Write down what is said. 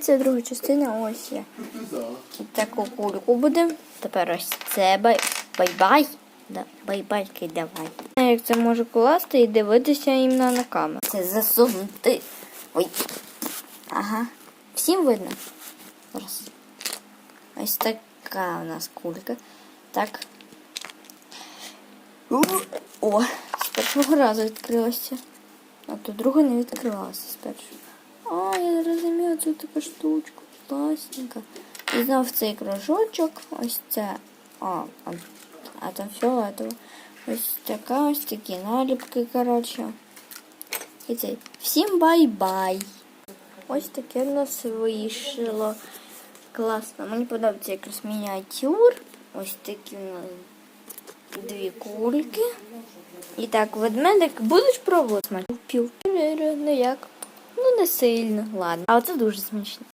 Це друга частина, ось я. Таку кульку будемо. Тепер ось це бай. Бай-бай. Да, бай-байки давай. А Як це може класти і дивитися іменно на камеру. Це засунути. Ой. Ага. Всім видно? Зараз. Ось така у нас кулька. Так. О, з першого разу відкрилося. А то друга не відкривалася я зрозуміла, це така штучка. Класненька. І знов цей кружочок. Ось це. А, а, а там фіолетово. Ось така, ось такі наліпки, коротше. І цей. Всім бай-бай. Ось таке в нас вийшло. Класно. Мені подобається якраз мініатюр. Ось такі у нас дві кульки. І так, ведмедик будеш пробувати? Пів. Ну як? Ну не сильно, ладно. А оце дуже смачно.